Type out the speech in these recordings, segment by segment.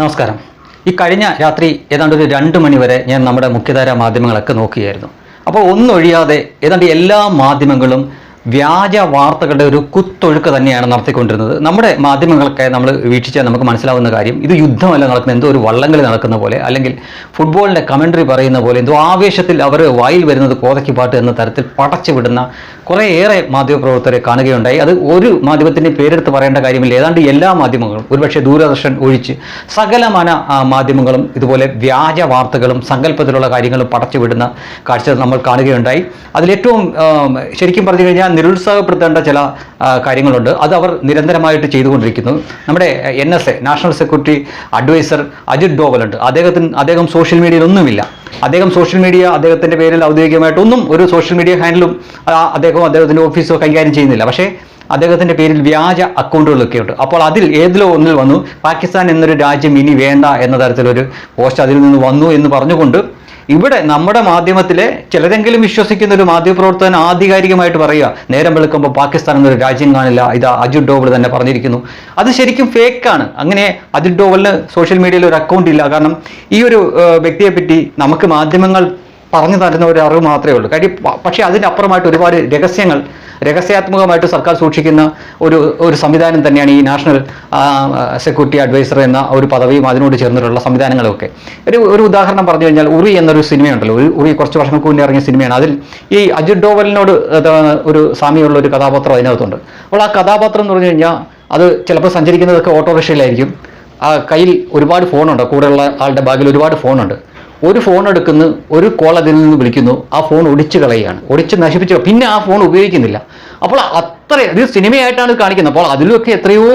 നമസ്കാരം. ഈ കഴിഞ്ഞ രാത്രി ഏതാണ്ട് ഒരു രണ്ട് മണി വരെ ഞാൻ നമ്മുടെ മുഖ്യധാര മാധ്യമങ്ങളൊക്കെ നോക്കുകയായിരുന്നു. അപ്പോൾ ഒന്നൊഴിയാതെ ഏതാണ്ട് എല്ലാ മാധ്യമങ്ങളും വ്യാജ വാർത്തകളുടെ ഒരു കുത്തൊഴുക്ക് തന്നെയാണ് നടത്തിക്കൊണ്ടിരുന്നത്. നമ്മുടെ മാധ്യമങ്ങളൊക്കെ നമ്മൾ വീക്ഷിച്ചാൽ നമുക്ക് മനസ്സിലാവുന്ന കാര്യം ഇത് യുദ്ധമല്ല നടക്കുന്ന എന്തോ ഒരു വള്ളങ്ങളിൽ നടക്കുന്ന പോലെ അല്ലെങ്കിൽ ഫുട്ബോളിന്റെ കമൻട്രി പറയുന്ന പോലെ എന്തോ ആവേശത്തിൽ അവർ വായിൽ വരുന്നത് കോതയ്ക്ക് പാട്ട് എന്ന തരത്തിൽ പടച്ചു വിടുന്ന കുറേയേറെ മാധ്യമപ്രവർത്തകരെ കാണുകയുണ്ടായി. അത് ഒരു മാധ്യമത്തിന്റെ പേരെടുത്ത് പറയേണ്ട കാര്യമില്ല. ഏതാണ്ട് എല്ലാ മാധ്യമങ്ങളും ഒരുപക്ഷെ ദൂരദർശൻ ഒഴിച്ച് സകലമാന മാധ്യമങ്ങളും ഇതുപോലെ വ്യാജ വാർത്തകളും സങ്കല്പത്തിലുള്ള കാര്യങ്ങളും പടച്ചു വിടുന്ന കാഴ്ച നമ്മൾ കാണുകയുണ്ടായി. അതിലേറ്റവും ശരിക്കും പറഞ്ഞു കഴിഞ്ഞാൽ നിരുത്സാഹപ്പെടുത്തേണ്ട ചില കാര്യങ്ങളുണ്ട്. അത് അവർ നിരന്തരമായിട്ട് ചെയ്തുകൊണ്ടിരിക്കുന്നു. നമ്മുടെ N S A national security adviser Ajit Doval ഉണ്ട് അദ്ദേഹത്തിന് അദ്ദേഹം സോഷ്യൽ മീഡിയയിലൊന്നുമില്ല. അദ്ദേഹം സോഷ്യൽ മീഡിയ അദ്ദേഹത്തിന്റെ പേരിൽ ഔദ്യോഗികമായിട്ടൊന്നും ഒരു സോഷ്യൽ മീഡിയ ഹാൻഡിലും അദ്ദേഹവും അദ്ദേഹത്തിന്റെ ഓഫീസോ കൈകാര്യം ചെയ്യുന്നില്ല. പക്ഷേ അദ്ദേഹത്തിന്റെ പേരിൽ വ്യാജ അക്കൗണ്ടുകളൊക്കെ ഉണ്ട് അപ്പോൾ അതിൽ ഏതിലോ ഒന്നിൽ വന്നു പാകിസ്ഥാൻ എന്നൊരു രാജ്യം ഇനി വേണ്ട എന്ന തരത്തിലൊരു പോസ്റ്റ് അതിൽ നിന്ന് വന്നു എന്ന് പറഞ്ഞുകൊണ്ട് ഇവിടെ നമ്മുടെ മാധ്യമത്തിലെ ചിലരെങ്കിലും വിശ്വസിക്കുന്ന ഒരു മാധ്യമപ്രവർത്തകൻ ആധികാരികമായിട്ട് പറയുക നേരം വെളുക്കുമ്പോൾ പാകിസ്ഥാൻ എന്നൊരു രാജ്യം കാണില്ല ഇത് അജിത് ഡോവൽ തന്നെ പറഞ്ഞിരിക്കുന്നു. അത് ശരിക്കും ഫേക്കാണ് അങ്ങനെ അജിത് ഡോവലിന് സോഷ്യൽ മീഡിയയിൽ ഒരു അക്കൗണ്ട് ഇല്ല. കാരണം ഈ ഒരു വ്യക്തിയെപ്പറ്റി നമുക്ക് മാധ്യമങ്ങൾ പറഞ്ഞു തരുന്ന ഒരു അറിവ് മാത്രമേ ഉള്ളൂ. കാര്യം പക്ഷേ അതിന്റെ അപ്പുറമായിട്ട് ഒരുപാട് രഹസ്യങ്ങൾ രഹസ്യാത്മകമായിട്ട് സർക്കാർ സൂക്ഷിക്കുന്ന ഒരു ഒരു സംവിധാനം തന്നെയാണ് ഈ നാഷണൽ സെക്യൂരിറ്റി അഡ്വൈസർ എന്ന ഒരു പദവിയും അതിനോട് ചേർന്നിട്ടുള്ള സംവിധാനങ്ങളൊക്കെ ഒരു ഒരു ഉദാഹരണം പറഞ്ഞു കഴിഞ്ഞാൽ ഉറി എന്നൊരു സിനിമയുണ്ടല്ലോ. ഒരു ഉറി കുറച്ച് വർഷങ്ങൾക്ക് മുന്നേ ഇറങ്ങിയ സിനിമയാണ്. അതിൽ ഈ അജിത് ഡോവലിനോട് ഒരു സാമ്യമുള്ള ഒരു കഥാപാത്രം അതിനകത്തുണ്ട്. അപ്പോൾ ആ കഥാപാത്രം എന്ന് പറഞ്ഞു കഴിഞ്ഞാൽ അത് ചിലപ്പോൾ സഞ്ചരിക്കുന്നതൊക്കെ ഓട്ടോറിക്ഷയിലായിരിക്കും. ആ കയ്യിൽ ഒരുപാട് ഫോണുണ്ട്. കൂടെയുള്ള ആളുടെ ബാഗിൽ ഒരുപാട് ഫോണുണ്ട്. ഒരു ഫോൺ എടുക്കുന്നു ഒരു കോൾ അതിൽ നിന്ന് വിളിക്കുന്നു ആ ഫോൺ ഒടിച്ചു കളയുകയാണ്. ഒടിച്ച് നശിപ്പിച്ചു പിന്നെ ആ ഫോൺ ഉപയോഗിക്കുന്നില്ല. അപ്പോൾ അത്ര ഇത് സിനിമയായിട്ടാണ് കാണിക്കുന്നത്. അപ്പോൾ അതിലൊക്കെ എത്രയോ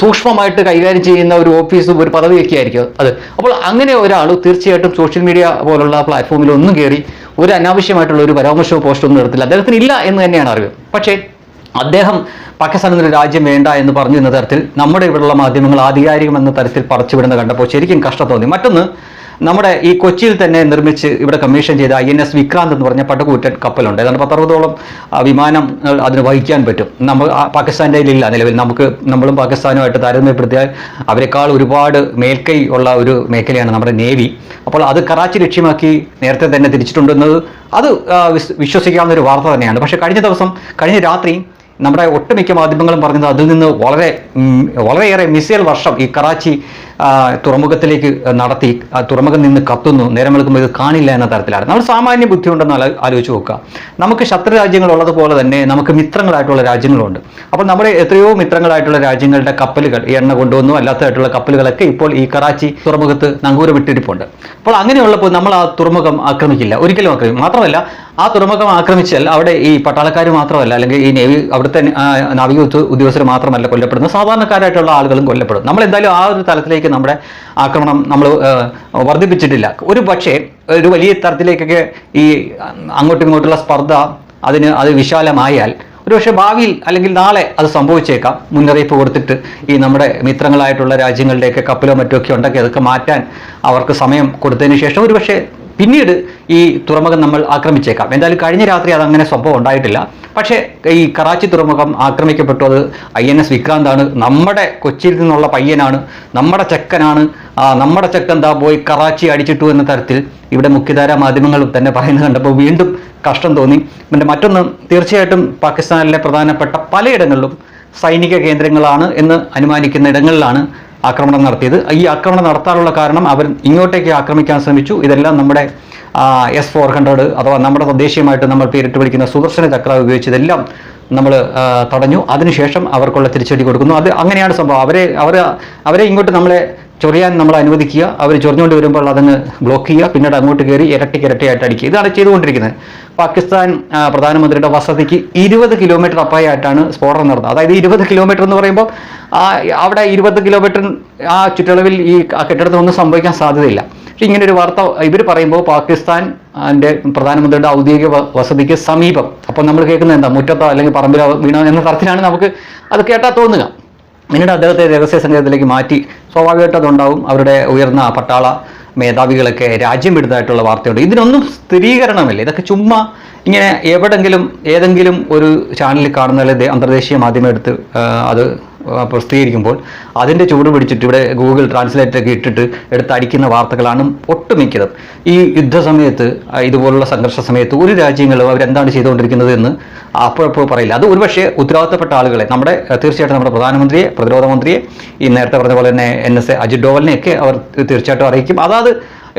സൂക്ഷ്മമായിട്ട് കൈകാര്യം ചെയ്യുന്ന ഒരു ഓഫീസും ഒരു പദവിയൊക്കെ ആയിരിക്കും അത്. അപ്പോൾ അങ്ങനെ ഒരാൾ തീർച്ചയായിട്ടും സോഷ്യൽ മീഡിയ പോലുള്ള പ്ലാറ്റ്ഫോമിൽ ഒന്നും കയറി ഒരു അനാവശ്യമായിട്ടുള്ള ഒരു പരാമർശമോ പോസ്റ്റോ ഒന്നും എടുത്തില്ല. അദ്ദേഹത്തിന് ഇല്ല എന്ന് തന്നെയാണ് അറിവ്. പക്ഷേ അദ്ദേഹം പാകിസ്ഥാൻ എന്നൊരു രാജ്യം വേണ്ട എന്ന് പറഞ്ഞു തരത്തിൽ നമ്മുടെ ഇവിടെയുള്ള മാധ്യമങ്ങൾ ആധികാരികം എന്ന തരത്തിൽ പറിച്ചുവിടുന്ന കണ്ടപ്പോൾ ശരിക്കും കഷ്ടം തോന്നി. മറ്റൊന്ന് നമ്മുടെ ഈ കൊച്ചിയിൽ തന്നെ നിർമ്മിച്ച് ഇവിടെ കമ്മീഷൻ ചെയ്ത ഐ എൻ എസ് വിക്രാന്ത് എന്ന് പറഞ്ഞ പട്ടുകൂറ്റൻ കപ്പലുണ്ട്. ഏതാണ്ട് പത്തറുപതോളം വിമാനം അതിന് വഹിക്കാൻ പറ്റും. നമ്മൾ പാകിസ്ഥാന്റെ ഇല്ല നിലവിൽ. നമുക്ക് നമ്മളും പാകിസ്ഥാനുമായിട്ട് താരതമ്യപ്പെടുത്തിയാൽ അവരെക്കാൾ ഒരുപാട് മേൽക്കൈ ഉള്ള ഒരു മേഖലയാണ് നമ്മുടെ നേവി. അപ്പോൾ അത് കറാച്ചി ലക്ഷ്യമാക്കി നേരത്തെ തന്നെ തിരിച്ചിട്ടുണ്ടെന്നത് അത് വിശ്വസിക്കാവുന്ന ഒരു വാർത്ത തന്നെയാണ്. പക്ഷേ കഴിഞ്ഞ ദിവസം കഴിഞ്ഞ രാത്രി നമ്മുടെ ഒട്ടുമിക്ക മാധ്യമങ്ങളും പറഞ്ഞത് അതിൽ നിന്ന് വളരെ വളരെയേറെ മിസൈൽ വർഷം ഈ കറാച്ചി തുറമുഖത്തിലേക്ക് നടത്തി തുറമുഖം നിന്ന് കത്തുന്നു. നേരം വെളുക്കുമ്പോൾ ഇത് കാണില്ല എന്ന തരത്തിലാണ്. നമ്മൾ സാമാന്യ ബുദ്ധി ഉണ്ടെന്ന് ആലോ- ആലോചിച്ച് നോക്കുക. നമുക്ക് ശത്രു രാജ്യങ്ങളുള്ളതുപോലെ തന്നെ നമുക്ക് മിത്രങ്ങളായിട്ടുള്ള രാജ്യങ്ങളുണ്ട്. അപ്പോൾ നമ്മുടെ എത്രയോ മിത്രങ്ങളായിട്ടുള്ള രാജ്യങ്ങളുടെ കപ്പലുകൾ എണ്ണ കൊണ്ടുവന്നു അല്ലാത്തതായിട്ടുള്ള കപ്പലുകളൊക്കെ ഇപ്പോൾ ഈ കറാച്ചി തുറമുഖത്ത് നങ്കൂരം നങ്കൂരമിട്ടിരിപ്പുണ്ട് അപ്പോൾ അങ്ങനെയുള്ളപ്പോൾ നമ്മൾ ആ തുറമുഖം ആക്രമിക്കില്ല. ഒരിക്കലും ആക്രമിക്കും മാത്രമല്ല ആ തുറമുഖം ആക്രമിച്ചാൽ അവിടെ ഈ പട്ടാളക്കാർ മാത്രമല്ല അല്ലെങ്കിൽ ഈ നേവി അവിടുത്തെ നാവിക ഉദ്യോഗസ്ഥർ മാത്രമല്ല കൊല്ലപ്പെടുന്നത്. സാധാരണക്കാരായിട്ടുള്ള ആളുകളും കൊല്ലപ്പെടും. നമ്മൾ എന്തായാലും ആ ഒരു തലത്തിലേക്ക് നമ്മുടെ ആക്രമണം നമ്മൾ വർദ്ധിപ്പിച്ചിട്ടില്ല. ഒരു പക്ഷേ ഒരു വലിയ തരത്തിലേക്കൊക്കെ ഈ അങ്ങോട്ടും ഇങ്ങോട്ടുള്ള സ്പർദ്ധ അതിന് അത് വിശാലമായാൽ ഒരുപക്ഷെ ഭാവിയിൽ അല്ലെങ്കിൽ നാളെ അത് സംഭവിച്ചേക്കാം. മുന്നറിയിപ്പ് കൊടുത്തിട്ട് ഈ നമ്മുടെ മിത്രങ്ങളായിട്ടുള്ള രാജ്യങ്ങളുടെയൊക്കെ കപ്പലോ മറ്റോ ഒക്കെ ഉണ്ടെങ്കിൽ അതൊക്കെ മാറ്റാൻ അവർക്ക് സമയം കൊടുത്തതിന് ശേഷം ഒരുപക്ഷെ പിന്നീട് ഈ തുറമുഖം നമ്മൾ ആക്രമിച്ചേക്കാം. എന്തായാലും കഴിഞ്ഞ രാത്രി അതങ്ങനെ സംഭവം ഉണ്ടായിട്ടില്ല. പക്ഷേ ഈ കറാച്ചി തുറമുഖം ആക്രമിക്കപ്പെട്ടു. അത് ഐ എൻ എസ് വിക്രാന്താണ്. നമ്മുടെ കൊച്ചിയിൽ നിന്നുള്ള പയ്യനാണ്. നമ്മുടെ ചെക്കനാണ്. നമ്മുടെ ചെക്കൻ എന്താ പോയി കറാച്ചി അടിച്ചിട്ടു എന്ന തരത്തിൽ ഇവിടെ മുഖ്യധാര മാധ്യമങ്ങൾ തന്നെ പറയുന്നത് കണ്ടപ്പോൾ വീണ്ടും കഷ്ടം തോന്നി. പിന്നെ മറ്റൊന്ന് തീർച്ചയായിട്ടും പാകിസ്ഥാനിലെ പ്രധാനപ്പെട്ട പലയിടങ്ങളിലും സൈനിക കേന്ദ്രങ്ങളാണ് എന്ന് അനുമാനിക്കുന്ന ഇടങ്ങളിലാണ് ആക്രമണം നടത്തിയത്. ഈ ആക്രമണം നടത്താനുള്ള കാരണം അവർ ഇങ്ങോട്ടേക്ക് ആക്രമിക്കാൻ ശ്രമിച്ചു. ഇതെല്ലാം നമ്മുടെ എസ് ഫോർ ഹൺഡ്രഡ് അഥവാ നമ്മുടെ തദ്ദേശീയമായിട്ട് നമ്മൾ പേരിട്ട് വിളിക്കുന്ന സുദർശന ചക്ര ഉപയോഗിച്ചതെല്ലാം നമ്മൾ തടഞ്ഞു. അതിനുശേഷം അവർക്കുള്ള തിരിച്ചടി കൊടുക്കുന്നു. അത് അങ്ങനെയാണ് സംഭവം. അവരെ അവർ അവരെ ഇങ്ങോട്ട് നമ്മളെ ചൊറിയാൻ നമ്മൾ അനുവദിക്കുക. അവർ ചൊറിഞ്ഞുകൊണ്ട് വരുമ്പോൾ അതങ്ങ് ബ്ലോക്ക് ചെയ്യുക. പിന്നീട് അങ്ങോട്ട് കയറി ഇരട്ടിക്ക് ഇരട്ടിയായിട്ട് അടിക്കുക. ഇതാണ് ചെയ്തുകൊണ്ടിരിക്കുന്നത്. പാകിസ്ഥാൻ പ്രധാനമന്ത്രിയുടെ വസതിക്ക് ഇരുപത് കിലോമീറ്റർ അപ്പായായിട്ടാണ് സ്ഫോടനം നടന്നത്. അതായത് ഇരുപത് കിലോമീറ്റർ എന്ന് പറയുമ്പോൾ ആ, അവിടെ ഇരുപത് കിലോമീറ്റർ ആ ചുറ്റളവിൽ ഈ കെട്ടിടത്തിനൊന്നും സംഭവിക്കാൻ സാധ്യതയില്ല. പക്ഷേ ഇങ്ങനെ ഒരു വാർത്ത ഇവർ പറയുമ്പോൾ പാകിസ്ഥാൻ അതിന്റെ പ്രധാനമന്ത്രിയുടെ ഔദ്യോഗിക വസതിക്ക് സമീപം. അപ്പോൾ നമ്മൾ കേൾക്കുന്നത് എന്താ? മുറ്റത്തോ അല്ലെങ്കിൽ പറമ്പിലോ വീണോ എന്ന തരത്തിലാണ് നമുക്ക് അത് കേട്ടാൽ തോന്നുക. പിന്നീട് അദ്ദേഹത്തെ രഹസ്യ സംഗീതത്തിലേക്ക് മാറ്റി. സ്വാഭാവികമായിട്ട് അതുണ്ടാവും. അവരുടെ ഉയർന്ന പട്ടാള മേധാവികളൊക്കെ രാജ്യം വിടുന്നതായിട്ടുള്ള വാർത്തയുണ്ട്. ഇതിനൊന്നും സ്ഥിരീകരണമില്ല. ഇതൊക്കെ ചുമ്മാ ഇങ്ങനെ എവിടെങ്കിലും ഏതെങ്കിലും ഒരു ചാനലിൽ കാണുന്ന അന്തർദേശീയ മാധ്യമം എടുത്ത് അത് പ്രസിദ്ധീകരിക്കുമ്പോൾ അതിന്റെ ചൂട് പിടിച്ചിട്ട് ഇവിടെ ഗൂഗിൾ ട്രാൻസ്ലേറ്റർ ഒക്കെ ഇട്ടിട്ട് എടുത്തടിക്കുന്ന വാർത്തകളാണ് ഒട്ടുമിക്കതും. ഈ യുദ്ധസമയത്ത് ഇതുപോലുള്ള സംഘർഷ സമയത്ത് ഒരു രാജ്യങ്ങളും അവരെന്താണ് ചെയ്തുകൊണ്ടിരിക്കുന്നത് എന്ന് അപ്പോഴപ്പോൾ പറയില്ല. അത് ഒരുപക്ഷെ ഉത്തരവാദിത്തപ്പെട്ട ആളുകളെ നമ്മുടെ തീർച്ചയായിട്ടും നമ്മുടെ പ്രധാനമന്ത്രിയെ പ്രതിരോധ മന്ത്രിയെ ഈ നേരത്തെ പറഞ്ഞ പോലെ തന്നെ എൻ എസ് എ അജിത് ഡോവലിനെയൊക്കെ അവർ തീർച്ചയായിട്ടും അറിയിക്കും. അതാത്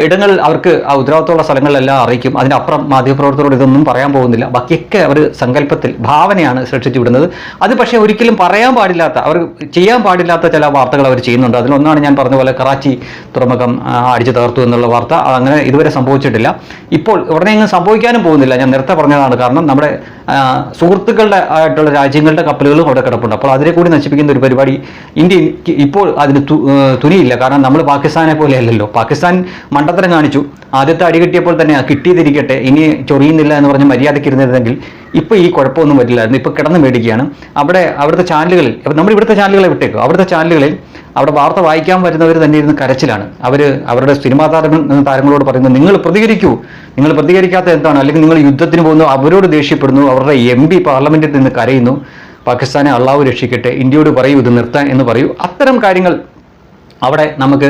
ഇടങ്ങളിൽ അവർക്ക് ആ ഉത്തരവാദിത്തമുള്ള സ്ഥലങ്ങളിലെല്ലാം അറിയിക്കും. അതിനപ്പുറം മാധ്യമപ്രവർത്തകരോട് ഇതൊന്നും പറയാൻ പോകുന്നില്ല. ബാക്കിയൊക്കെ അവർ സങ്കല്പത്തിൽ ഭാവനയാണ് സൃഷ്ടിച്ചു വിടുന്നത്. അത് പക്ഷേ ഒരിക്കലും പറയാൻ പാടില്ലാത്ത അവർ ചെയ്യാൻ പാടില്ലാത്ത ചില വാർത്തകൾ അവർ ചെയ്യുന്നുണ്ട്. അതിലൊന്നാണ് ഞാൻ പറഞ്ഞ പോലെ കറാച്ചി തുറമുഖം അടിച്ചു തകർത്തു എന്നുള്ള വാർത്ത. അങ്ങനെ ഇതുവരെ സംഭവിച്ചിട്ടില്ല. ഇപ്പോൾ ഉടനെ ഇങ്ങനെ സംഭവിക്കാനും പോകുന്നില്ല. ഞാൻ നേരത്തെ പറഞ്ഞതാണ് കാരണം നമ്മുടെ സുഹൃത്തുക്കളുടെ ആയിട്ടുള്ള രാജ്യങ്ങളുടെ കപ്പലുകളും അവിടെ കിടപ്പുണ്ട്. അപ്പോൾ അതിനെ കൂടി നശിപ്പിക്കുന്ന ഒരു പരിപാടി ഇന്ത്യ ഇപ്പോൾ അതിന് തുനിയില്ല. കാരണം നമ്മൾ പാകിസ്ഥാനെ പോലെയല്ലല്ലോ. പാകിസ്ഥാൻ പാകിസ്ഥാൻ മണ്ടത്തരം കാണിച്ചു. ആദ്യത്തെ അടി കിട്ടിയപ്പോൾ തന്നെ കിട്ടിയതിരിക്കട്ടെ ഇനി ചൊറിയുന്നില്ല എന്ന് പറഞ്ഞ് മര്യാദയ്ക്ക് ഇരുന്നിരുന്നെങ്കിൽ ഇപ്പോൾ ഈ കുഴപ്പമൊന്നും വരില്ലായിരുന്നു. ഇപ്പോൾ കിടന്ന് മേടിക്കുകയാണ്. അവിടെ അവിടുത്തെ ചാനലുകളിൽ നമ്മൾ ഇവിടുത്തെ ചാനലുകളെ വിട്ടേക്കും? അവിടുത്തെ ചാനലുകളിൽ അവിടെ വാർത്ത വായിക്കാൻ വരുന്നവർ തന്നെ ഇരുന്ന് കരച്ചിലാണ്. അവർ അവരുടെ സിനിമാ താരങ്ങൾ താരങ്ങളോട് പറയുന്നത് നിങ്ങൾ പ്രതികരിക്കൂ. നിങ്ങൾ പ്രതികരിക്കാത്ത എന്താണ്? അല്ലെങ്കിൽ നിങ്ങൾ യുദ്ധത്തിന് പോകുന്നു അവരോട് ദേഷ്യപ്പെടുന്നു അവരുടെ എം പി പാർലമെന്റിൽ നിന്ന് കരയുന്നു. പാകിസ്ഥാനെ അള്ളാഹു രക്ഷിക്കട്ടെ ഇന്ത്യയോട് പറയൂ ഇത് നിർത്താൻ എന്ന് പറയൂ. അത്തരം കാര്യങ്ങൾ അവിടെ നമുക്ക്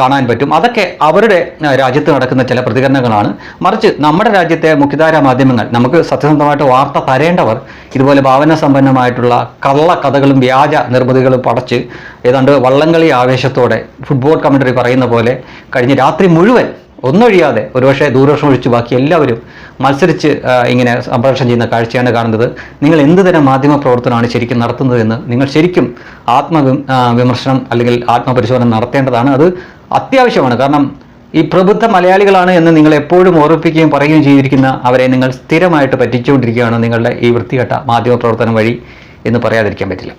കാണാൻ പറ്റും. അതൊക്കെ അവരുടെ രാജ്യത്ത് നടക്കുന്ന ചില പ്രതികരണങ്ങളാണ്. മറിച്ച് നമ്മുടെ രാജ്യത്തെ മുഖ്യധാര മാധ്യമങ്ങൾ നമുക്ക് സത്യസന്ധമായിട്ട് വാർത്ത തരേണ്ടവർ ഇതുപോലെ ഭാവന സമ്പന്നമായിട്ടുള്ള കള്ള കഥകളും വ്യാജ നിർമ്മിതികളും പടച്ച് ഏതാണ്ട് വള്ളംകളി ആവേശത്തോടെ ഫുട്ബോൾ കമന്ററി പറയുന്ന പോലെ കഴിഞ്ഞ രാത്രി മുഴുവൻ ഒന്നൊഴിയാതെ ഒരുപക്ഷെ ദൂരദർശനം ഒഴിച്ച് ബാക്കി എല്ലാവരും മത്സരിച്ച് ഇങ്ങനെ സംപ്രേഷണം ചെയ്യുന്ന കാഴ്ചയാണ് കാണുന്നത്. നിങ്ങൾ എന്ത് തരം മാധ്യമ പ്രവർത്തനമാണ് ശരിക്കും നടത്തുന്നതെന്ന് നിങ്ങൾ ശരിക്കും ആത്മ വിമർശനം അല്ലെങ്കിൽ ആത്മപരിശോധന നടത്തേണ്ടതാണ്. അത് അത്യാവശ്യമാണ്. കാരണം ഈ പ്രബുദ്ധ മലയാളികളാണ് എന്ന് നിങ്ങൾ എപ്പോഴും ഓർമ്മിപ്പിക്കുകയും പറയുകയും ചെയ്തിരിക്കുന്ന അവരെ നിങ്ങൾ സ്ഥിരമായിട്ട് പറ്റിച്ചുകൊണ്ടിരിക്കുകയാണ് നിങ്ങളുടെ ഈ വൃത്തികെട്ട മാധ്യമ പ്രവർത്തനം വഴി എന്ന് പറയാതിരിക്കാൻ പറ്റില്ല.